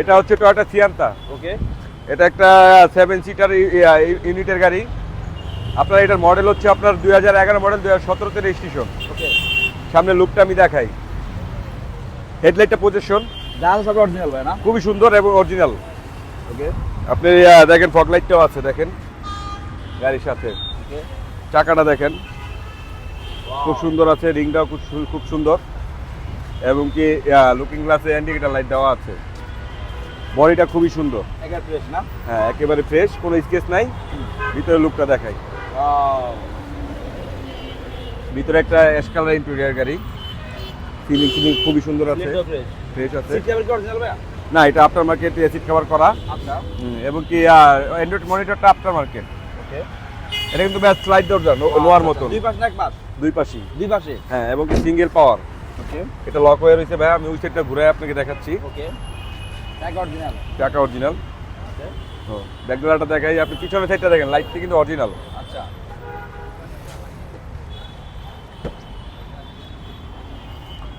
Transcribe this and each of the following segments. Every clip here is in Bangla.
এটা হচ্ছে টয়োটা সিয়ান্তা ওকে। এটা একটা সেভেন সিটার ইউনিটের গাড়ি। আপনার এটার মডেল হচ্ছে আপনার দুই হাজার এগারো মডেল দুই হাজার সতেরোতে রেজিস্ট্রেশন ওকে। সামনে লুকটা আমি দেখাই। হেডলাইটটা পজিশন জাহাজ সব অরিজিনাল ভাই না? খুবই সুন্দর এবং অরিজিনাল ওকে। আপনি দেখেন ফগ লাইটটাও আছে দেখেন। গাড়ির সাথে। চাকাটা দেখেন। খুব সুন্দর আছে রিংটাও খুব খুব সুন্দর। এবং কি লুকিং গ্লাসে ইন্ডিকেটার লাইট দেওয়া আছে। বডিটা খুবই সুন্দর। ফ্রেশ না? হ্যাঁ একেবারে ফ্রেশ কোনো স্কেচ নাই। ভিতরে লুকটা দেখাই। ভিতরে একটা এসকালার ইন্টেরিয়ার গাড়ি। ফিলিং ফিলিং খুবই সুন্দর আছে। ফ্রেশ আছে। না এটা আফটার মার্কেট সিট কভার করা। আচ্ছা। এবং কি অ্যান্ড্রয়েড মনিটরটা আফটার মার্কেট এটা কিন্তু ব্যাস স্লাইড দরজা লোয়ার মতন। দুই পাশে না এক পাশ? দুই পাশেই দুই পাশে? হ্যাঁ এবং কি সিঙ্গেল পাওয়ার ওকে। এটা লক হয়ে রয়েছে ভাই আমি ওই সাইডটা ঘুরে আপনাকে দেখাচ্ছি। ওকে। এক অরিজিনাল ব্যাকগ্রাউন্ডটা দেখাই আপনি সাইডটা দেখেন লাইটটা কিন্তু অরিজিনাল আচ্ছা।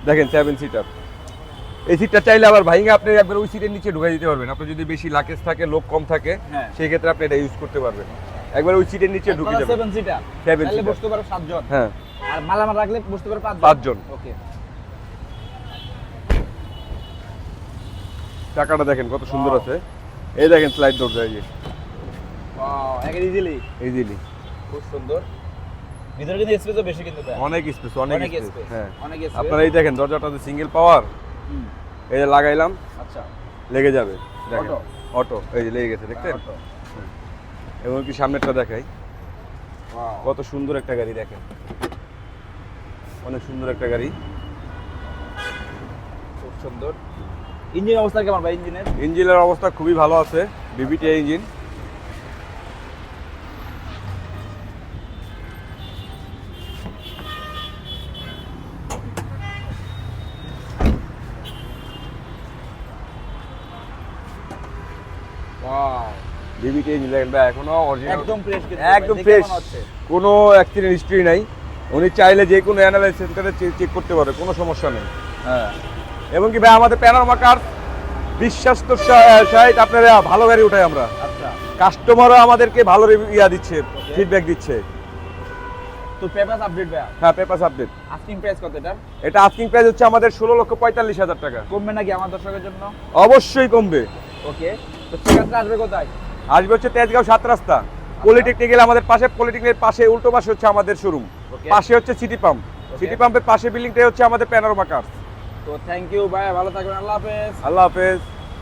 দেখেন সেভেন সিটার এই সিটটা চাইলে আবার ভাইঙ্গা আপনি একবার ওই সিটের নিচে ঢুকাই দিতে পারবেন। আপনার যদি বেশি লাকেজ থাকে লোক কম থাকে হ্যাঁ। সেই ক্ষেত্রে আপনি এটা ইউজ করতে পারবেন। একবার ওই সিটের নিচে ঢুকে যাবেন সেভেন সিটার Seven তাহলে বসতে সাতজন। হ্যাঁ। আর মালামাল রাখলে বসতে পারো পাঁচজন। পাঁচজন। ওকে চাকাটা দেখেন কত সুন্দর আছে। এই দেখেন স্লাইড দরজা এই যে। ইজিলি ইজিলি খুব সুন্দর। ভিতরে কিন্তু স্পেসও বেশি কিন্তু অনেক স্পেস অনেক স্পেস হ্যাঁ। অনেক স্পেস আপনারা এই দেখেন দরজাটাতে সিঙ্গেল পাওয়ার এই যে লাগাইলাম আচ্ছা। লেগে যাবে। দেখেন অটো এই যে লেগে গেছে দেখছেন। এবং কি সামনেরটা দেখাই? কত সুন্দর একটা গাড়ি দেখেন। অনেক সুন্দর একটা গাড়ি। খুব সুন্দর। ইঞ্জিন অবস্থা কেমন ভাই ইঞ্জিনের? ইঞ্জিনের অবস্থা খুবই ভালো আছে বিবিটি ইঞ্জিন। ভাই এখনও অরিজিনাল একদম ফ্রেশ একদম ফ্রেশ কোনো অ্যাক্সিডেন্ট হিস্ট্রি নাই। উনি চাইলে যে কোনো সেন্টারে চেক করতে পারে কোনো সমস্যা নেই। হ্যাঁ। এবং কি ভাই আমাদের প্যানারমা কার বিশ্বাস্ত সাইট আপনারা ভালো গাড়ি উঠাই আমরা। আচ্ছা। কাস্টমারও আমাদেরকে ভালো ইয়া দিচ্ছে ফিডব্যাক দিচ্ছে। তো পেপার আপডেট ভাই হ্যাঁ পেপার আপডেট আস্কিং প্রাইস কত এটা এটা আস্কিং প্রাইস হচ্ছে আমাদের ষোলো লক্ষ পঁয়তাল্লিশ হাজার টাকা। কমবে নাকি আমার দর্শকের জন্য? অবশ্যই কমবে। ওকে তো সেক্ষেত্রে আসবে কোথায়? আসবে হচ্ছে তেজগাঁও সাত রাস্তা। পলিটেকনিক গেলে আমাদের পাশে পলিটেকনিকের পাশে উল্টো পাশে হচ্ছে আমাদের শোরুম পাশে হচ্ছে সিটি পাম্প সিটি পাম্পের পাশে বিল্ডিংটাই হচ্ছে আমাদের প্যানারোমা কার তো থ্যাংক ইউ ভাই ভালো থাকবেন আল্লাহ হাফেজ আল্লাহ হাফেজ